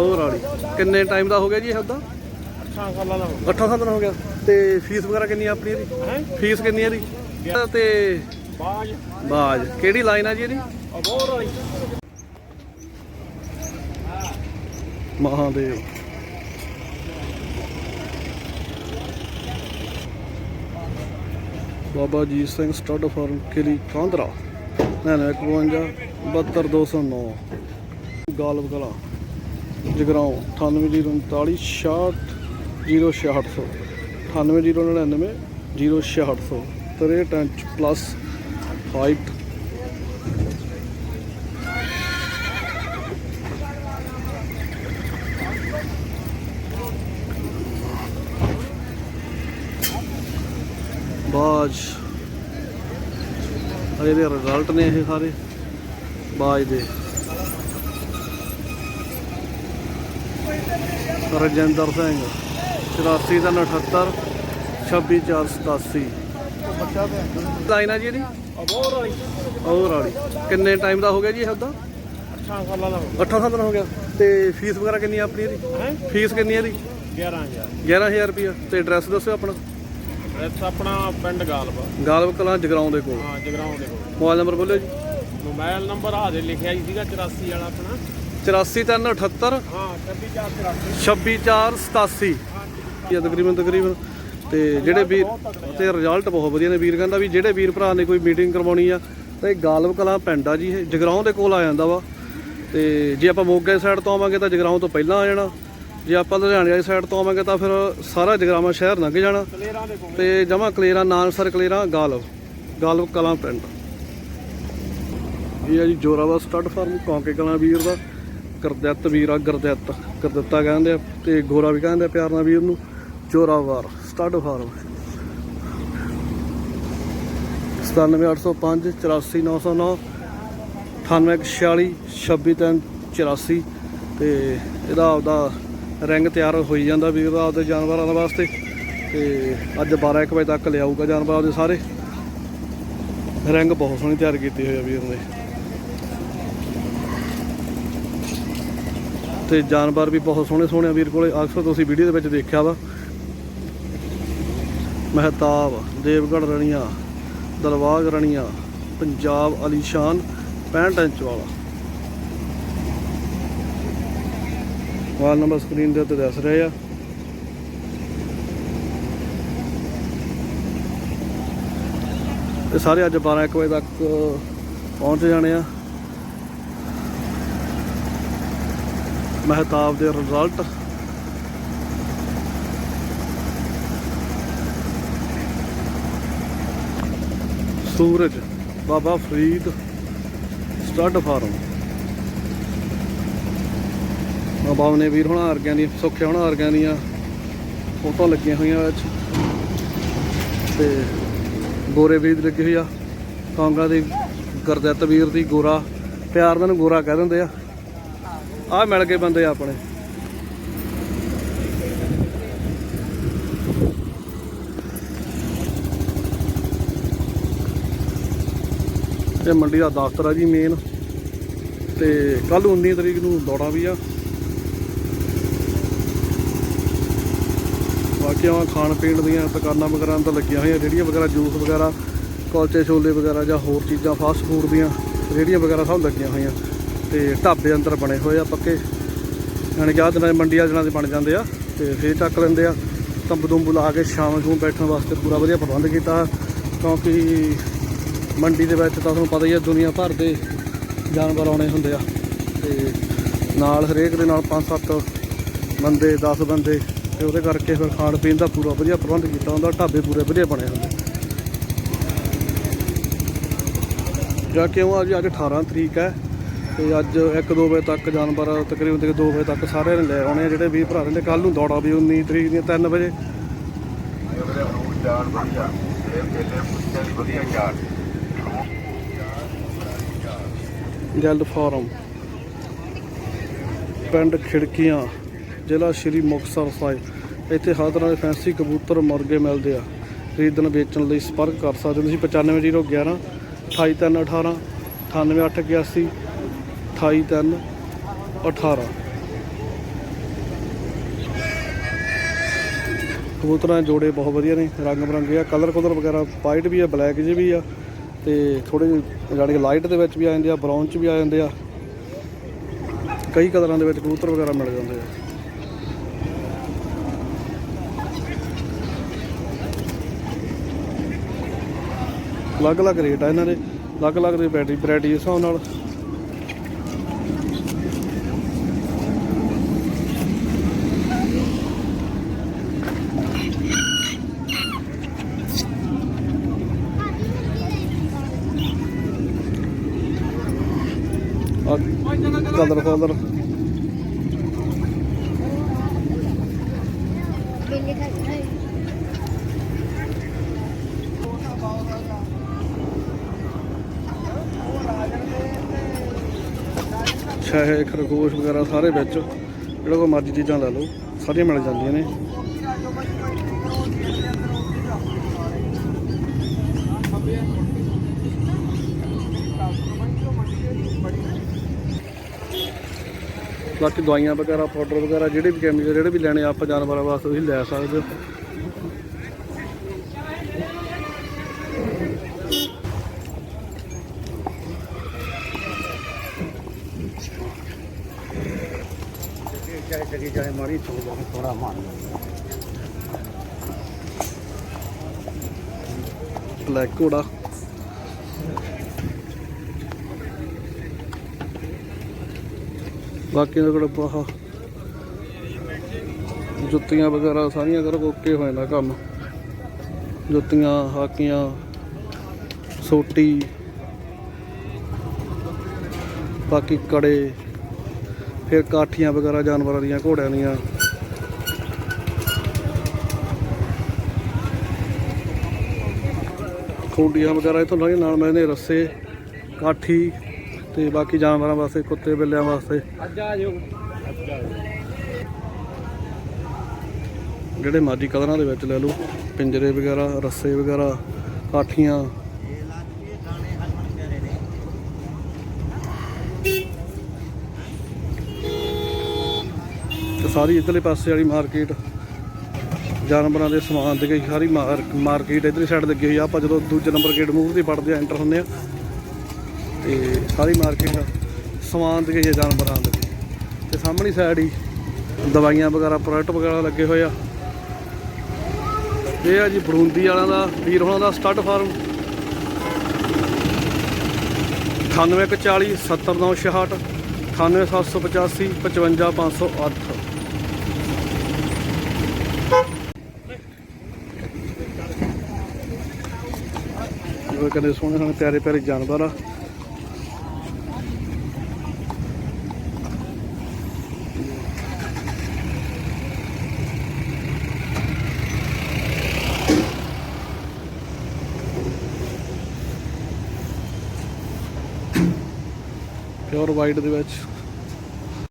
ਹੋਰ ਵਾਲੀ ਕਿੰਨੇ ਟਾਈਮ ਦਾ ਹੋ ਗਿਆ ਜੀ ਇਹ ਉਹਦਾ 8 ਸਾਲਾਂ ਦਾ ਹੋ 8 ਸਾਲ ਦਾ ਹੋ ਗਿਆ। ਤੇ ਫੀਸ ਵਗੈਰਾ ਕਿੰਨੀ ਆ ਆਪਣੀ ਇਹਦੀ? ਫੀਸ ਕਿੰਨੀ ਹੈ ਇਹਦੀ? ਤੇ ਬਾਜ। ਬਾਜ। ਕਿਹੜੀ ਲਾਈਨ ਆ ਜੀ ਇਹਦੀ? ਅਬੋਰ ਵਾਲੀ Mahadev. Baba ji Singh stud farm Kili Kandra. 951 72209 Galib ਕਲਾ। ਜਗਰਾਉਂ 9839 66 980999 0600 63 ਇੰਚ ਪਲੱਸ ਹਾਈਟ ਬਾਜ ਆ ਇਹਦੇ ਰਿਜ਼ਲਟ ਨੇ ਇਹ ਸਾਰੇ ਬਾਜ ਦੇ ਰਜਿੰਦਰ ਸਿੰਘ 84 ਦਾ 78 26487 ਬੱਚਾ ਤੇ ਲਾਈਨ ਆ ਜੀ ਇਹਦੀ? ਅਬੋਰ ਵਾਲੀ ਹੋਰ ਵਾਲੀ। ਕਿੰਨੇ ਟਾਈਮ ਦਾ ਹੋ ਗਿਆ ਜੀ ਇਹ ਉਹਦਾ 8 ਸਾਲਾਂ ਦਾ ਹੋ 8 ਸਾਲ ਦਾ ਹੋ ਗਿਆ। ਤੇ ਫੀਸ ਵਗੈਰਾ ਕਿੰਨੀ ਆ ਆਪਣੀ ਇਹਦੀ? ਫੀਸ ਕਿੰਨੀ ਹੈ ਇਹਦੀ? 11000 11000 ਰੁਪਿਆ ਤੇ ਐਡਰੈਸ ਦੱਸਿਓ ਆਪਣਾ। ਐਸ ਆਪਣਾ ਪਿੰਡ ਗਾਲਬਾ। ਗਾਲਬ ਕਲਾਂ ਜਗਰਾਉਂ ਦੇ ਕੋਲ। ਹਾਂ ਜਗਰਾਉਂ ਦੇ ਕੋਲ। ਮੋਬਾਈਲ ਨੰਬਰ ਬੋਲਿਓ ਜੀ। ਮੋਬਾਈਲ ਨੰਬਰ ਆ ਦੇ ਲਿਖਿਆ ਹੀ ਸੀਗਾ 84 ਵਾਲਾ ਆਪਣਾ। 84378 ਹਾਂ 26484 26487 ਇਹ ਤਕਰੀਬਨ ਤਕਰੀਬਨ। ਤੇ ਜਿਹੜੇ ਵੀਰ ਤੇ ਰਿਜ਼ਲਟ ਬਹੁਤ ਵਧੀਆ ਨੇ। ਵੀਰ ਕਹਿੰਦਾ ਵੀ ਜਿਹੜੇ ਵੀਰ ਭਰਾ ਨੇ ਕੋਈ ਮੀਟਿੰਗ ਕਰਵਾਉਣੀ ਆ ਤਾਂ ਇਹ ਗਾਲਬ ਕਲਾਂ ਪਿੰਡ ਆ ਜੀ। ਇਹ ਜਗਰਾਉਂ ਦੇ ਕੋਲ ਆ ਜਾਂਦਾ ਵਾ। ਤੇ ਜੇ ਆਪਾਂ ਮੋਗੇ ਸਾਈਡ ਤੋਂ ਆਵਾਂਗੇ ਤਾਂ ਜਗਰਾਉਂ ਤੋਂ ਪਹਿਲਾਂ ਆ ਜਾਣਾ। ਜੇ ਆਪਾਂ ਲੁਧਿਆਣੇ ਵਾਲੀ ਸਾਈਡ ਤੋਂ ਆਵਾਂਗੇ ਤਾਂ ਫਿਰ ਸਾਰਾ ਜਗਰਾਵਾਂ ਸ਼ਹਿਰ ਲੰਘ ਜਾਣਾ। ਤੇ ਜਮਾ ਕਲੇਰਾ ਨਾਨਸਰ ਕਲੇਰਾ ਗਾਲਬ। ਗਾਲਬ ਕਲਾਂ ਪਿੰਡ। ਇਹ ਆ ਜੀ ਜੋਰਾਵਾ ਸਟੱਡ ਫਾਰਮ ਕੌਂਕੇ ਕਲਾਂ ਵੀਰ ਦਾ। ਗੁਰਦਿੱਤ ਵੀਰ ਆ ਗੁਰਦਿੱਤ ਗੁਰਦਿੱਤਾ ਕਹਿੰਦੇ ਆ ਤੇ ਗੋਰਾ ਵੀ ਕਹਿੰਦੇ ਆ ਪਿਆਰ ਨਾਲ ਵੀਰ ਨੂੰ ਜੋਰਾਵਰ ਸਟੱਡ ਫਾਰਮ। 97805 84909 9846 26384 ਤੇ ਇਹਦਾ ਆਪਦਾ ਰਿੰਗ ਤਿਆਰ ਹੋਈ ਜਾਂਦਾ ਵੀਰ ਦਾ ਆਪਦੇ ਜਾਨਵਰਾਂ ਦੇ ਵਾਸਤੇ। ਤੇ ਅੱਜ 12 1 ਵਜੇ ਤੱਕ ਲਿਆਊਗਾ ਜਾਨਵਰਾਂ ਦੇ ਸਾਰੇ। ਰਿੰਗ ਬਹੁਤ ਸੋਹਣੀ ਤਿਆਰ ਕੀਤੀ ਹੋਈ ਆ ਵੀਰ ਨੇ। ਤੇ ਜਾਨਵਰ ਵੀ ਬਹੁਤ ਸੋਹਣੇ ਸੋਹਣੇ ਆ ਵੀਰ ਕੋਲੇ। ਅਕਸਰ ਤੁਸੀਂ ਵੀਡੀਓ ਦੇ ਵਿੱਚ ਦੇਖਿਆ ਵਾ। ਮਹਿਤਾਬ ਦੇਵਗੜ ਰਣੀਆਂ, ਦਲਵਾਗ ਰਣੀਆਂ, ਪੰਜਾਬ ਅਲੀਸ਼ਾਨ 65 ਇੰਚ ਵਾਲਾ। ਮੋਬਾਈਲ ਨੰਬਰ ਸਕਰੀਨ ਦੇ ਉੱਤੇ ਦੱਸ ਰਹੇ ਆ। ਇਹ ਸਾਰੇ ਅੱਜ 12 1 ਵਜੇ ਤੱਕ ਪਹੁੰਚ ਜਾਣੇ ਆ। ਮਹਿਤਾਬ ਦੇ result Suraj, Baba Farid stud farm. ਬਾਬਾ ਨੇ ਵੀਰ ਹੋਣਾ ਵਰਗਿਆਂ ਦੀ, ਸੁੱਖੇ ਹੋਣਾ ਵਰਗਿਆਂ ਦੀਆਂ ਫੋਟੋ ਲੱਗੀਆਂ ਹੋਈਆਂ ਵਿੱਚ। ਤੇ ਗੋਰੇ ਵੀਰ ਲੱਗੀ ਹੋਈ ਆ। ਕਾਂਗਾ ਦੀ ਗੁਰਦਿੱਤ ਵੀਰ ਦੀ ਗੋਰਾ, ਪਿਆਰ ਨਾਲ ਗੋਰਾ ਕਹਿ ਦਿੰਦੇ ਆ। ਆ ਮਿਲ ਗਏ ਬੰਦੇ ਆਪਣੇ। ਇਹ ਮੰਡੀ ਦਾ ਦਫ਼ਤਰ ਆ ਜੀ ਮੇਨ ਤੇ ਕੱਲ 19 ਤਰੀਕ ਨੂੰ ਦੌੜਾਂ ਵੀ ਆ। ਬਾਕੀ ਆ ਖਾਣ ਪੀਣ ਦੀਆਂ ਦੁਕਾਨਾਂ ਵਗੈਰਾ ਤਾਂ ਲੱਗੀਆਂ ਹੋਈਆਂ ਰੇੜੀਆਂ ਵਗੈਰਾ, ਜੂਸ ਵਗੈਰਾ, ਕੁਲਚੇ ਛੋਲੇ ਵਗੈਰਾ ਜਾਂ ਹੋਰ ਚੀਜ਼ਾਂ ਫਾਸਟ ਫੂਡ ਦੀਆਂ ਰੇੜੀਆਂ ਵਗੈਰਾ ਸਭ ਲੱਗੀਆਂ ਹੋਈਆਂ। ਤੇ ਢਾਬੇ ਅੰਦਰ ਬਣੇ ਹੋਏ ਆ ਪੱਕੇ। ਯਾਨੀ ਕਿ ਆਹ ਦਿਨਾਂ 'ਚ ਮੰਡੀਆਂ ਦਿਨਾਂ ਦੇ ਬਣ ਜਾਂਦੇ ਆ ਤੇ ਫੇਰ ਚੱਕ ਲੈਂਦੇ ਆ। ਤੰਬੂ ਤੁੰਬੂ ਲਾ ਕੇ ਸ਼ਾਮ ਨੂੰ ਬੈਠਣ ਵਾਸਤੇ ਪੂਰਾ ਵਧੀਆ ਪ੍ਰਬੰਧ ਕੀਤਾ। ਕਿਉਂਕਿ ਮੰਡੀ ਦੇ ਵਿੱਚ ਤਾਂ ਤੁਹਾਨੂੰ ਪਤਾ ਹੀ ਆ, ਦੁਨੀਆ ਭਰ ਦੇ ਜਾਨਵਰ ਆਉਣੇ ਹੁੰਦੇ ਆ। ਤੇ ਨਾਲ ਹਰੇਕ ਦੇ ਨਾਲ 5-7 ਬੰਦੇ 10 ਬੰਦੇ ਤੇ ਉਹਦੇ ਕਰਕੇ ਫਿਰ ਖਾਣ ਪੀਣ ਦਾ ਪੂਰਾ ਵਧੀਆ ਪ੍ਰਬੰਧ ਕੀਤਾ ਹੁੰਦਾ। ਢਾਬੇ ਪੂਰੇ ਵਧੀਆ ਬਣੇ ਹੁੰਦੇ। ਜਾਂ ਕਿਉਂ ਅੱਜ ਅੱਜ 18 ਤਰੀਕ ਹੈ। ਤੇ ਅੱਜ 1-2 ਵਜੇ ਤੱਕ ਜਾਨਵਰ ਤਕਰੀਬਨ ਤੇ 2 ਵਜੇ ਤੱਕ ਸਾਰਿਆਂ ਨੇ ਲੈ ਆਉਣੇ ਆ ਜਿਹੜੇ ਵੀ ਭਰਾ ਨੇ ਕੱਲ ਨੂੰ ਦੌੜਾ ਵੀ 19 ਤਰੀਕ ਦੀਆਂ 3 ਵਜੇ। ਚਾਰ ਜਲਦ ਫਾਰਮ। ਪਿੰਡ ਖਿੜਕੀਆਂ, ਜ਼ਿਲ੍ਹਾ ਸ਼੍ਰੀ ਮੁਕਤਸਰ ਸਾਹਿਬ। ਇੱਥੇ ਹਰ ਤਰ੍ਹਾਂ ਦੇ ਫੈਂਸੀ ਕਬੂਤਰ ਮੁਰਗੇ ਮਿਲਦੇ ਆ। ਖਰੀਦਣ, ਵੇਚਣ ਲਈ ਸੰਪਰਕ ਕਰ ਸਕਦੇ ਹੋ ਤੁਸੀਂ। 95011 28318 28 3 18 ਕਬੂਤਰਾਂ ਦੇ ਜੋੜੇ ਬਹੁਤ ਵਧੀਆ ਨੇ ਰੰਗ ਬਰੰਗੇ ਆ ਕਲਰ ਕਲਰ ਵਗੈਰਾ ਵਾਈਟ ਵੀ ਆ ਬਲੈਕ ਜੀ ਵੀ ਆ, ਤੇ ਥੋੜੇ ਜਾਨੀ ਕਿ ਲਾਈਟ ਦੇ ਵਿੱਚ ਵੀ ਆ ਜਾਂਦੇ ਆ ਬਰਾਊਨ ਚ ਵੀ ਆ ਜਾਂਦੇ ਆ। ਕਈ ਕਲਰਾਂ ਦੇ ਵਿੱਚ ਕਬੂਤਰ ਵਗੈਰਾ ਮਿਲ ਜਾਂਦੇ ਆ। ਅਲੱਗ-ਅਲੱਗ ਰੇਟ ਆ ਇਹਨਾਂ ਦੇ, ਅਲੱਗ-ਅਲੱਗ ਦੇ ਬੈਟਰੀ ਵੈਰਾਈਟੀ ਦੇ ਹਿਸਾਬ ਨਾਲ। ਕਲਰ ਕਲਰ ਬਿੱਲੀ ਛੇ ਖਰਗੋਸ਼ ਵਗੈਰਾ ਸਾਰੇ ਵਿੱਚ, ਜਿਹੜਾ ਕੋਈ ਮਰਜ਼ੀ ਚੀਜ਼ਾਂ ਲੈ ਲਓ, ਸਾਰੀਆਂ ਮਿਲ ਜਾਂਦੀਆਂ ਨੇ। ਬਾਕੀ ਦਵਾਈਆਂ ਵਗੈਰਾ ਪਾਊਡਰ ਵਗੈਰਾ, ਜਿਹੜੇ ਵੀ ਕੈਮੀਕਲ ਜਿਹੜੇ ਵੀ ਲੈਣੇ ਆਪਾਂ ਜਾਨਵਰਾਂ ਵਾਸਤੇ ਤੁਸੀਂ ਲੈ ਸਕਦੇ ਹੋ ਬਲੈਕ ਘੋੜਾ ਬਾਕੀ ਦਾ ਕੋਲ ਪਾਹ ਜੁੱਤੀਆਂ ਵਗੈਰਾ ਸਾਰੀਆਂ ਕਰ, ਓਕੇ ਹੋ ਜਾਂਦਾ ਕੰਮ। ਜੁੱਤੀਆਂ, ਹਾਕੀਆਂ, ਸੋਟੀ, ਬਾਕੀ ਕੜੇ, ਫਿਰ ਕਾਠੀਆਂ ਵਗੈਰਾ ਜਾਨਵਰਾਂ ਦੀਆਂ, ਘੋੜਿਆਂ ਦੀਆਂ। ਖੋਡੀਆਂ ਵਗੈਰਾ ਇਥੋਂ ਲਾਈ ਨਾਲ ਮੈਨੇ ਰੱਸੇ, ਕਾਠੀ। ਤੇ ਬਾਕੀ ਜਾਨਵਰਾਂ ਵਾਸਤੇ, ਕੁੱਤੇ ਬਿੱਲਿਆਂ ਵਾਸਤੇ। ਅੱਜ ਆ ਜਾਓ ਜਿਹੜੇ ਮਰਜ਼ੀ ਕਲਰਾਂ ਦੇ ਵਿੱਚ ਲੈ ਲਓ। ਪਿੰਜਰੇ ਵਗੈਰਾ, ਰੱਸੇ ਵਗੈਰਾ, ਕਾਠੀਆਂ। ਤੇ ਸਾਰੀ ਇਧਰਲੇ ਪਾਸੇ ਵਾਲੀ ਮਾਰਕੀਟ, ਜਾਨਵਰਾਂ ਦੇ ਸਮਾਨ ਦੀ ਗਈ। ਸਾਰੀ ਮਾਰਕੀਟ ਇਧਰਲੀ ਸਾਈਡ ਲੱਗੀ ਹੋਈ ਆ। ਆਪਾਂ ਜਦੋਂ ਦੂਜੇ ਨੰਬਰ ਗੇਟ ਮੂਵ ਦੀ ਪੜਦੇ ਆ ਐਂਟਰ ਹੁੰਦੇ ਆ। ਤੇ ਸਾਰੀ ਮਾਰਕੀਟ ਸਮਾਨ ਦੀ ਗਈ ਜਾਨਵਰਾਂ ਦੇ। ਤੇ ਸਾਹਮਣੀ ਸਾਈਡ ਹੀ ਦਵਾਈਆਂ ਵਗੈਰਾ ਪ੍ਰੋਡਕਟ ਵਗੈਰਾ ਲੱਗੇ ਹੋਏ ਆ। ਇਹ ਆ ਜੀ ਬਰੂੰਦੀ ਵਾਲਿਆਂ ਦਾ, ਵੀਰ ਹੋਣਾ ਦਾ ਸਟੱਡ ਫਾਰਮ 9140 70966 98785 55508 ਉਹ ਕਹਿੰਦੇ ਸੋਹਣੇ ਸੋਹਣੇ, ਪਿਆਰੇ ਪਿਆਰੇ ਜਾਨਵਰ ਆ। ਪਿਓਰ ਵਾਈਟ ਦੇ ਵਿੱਚ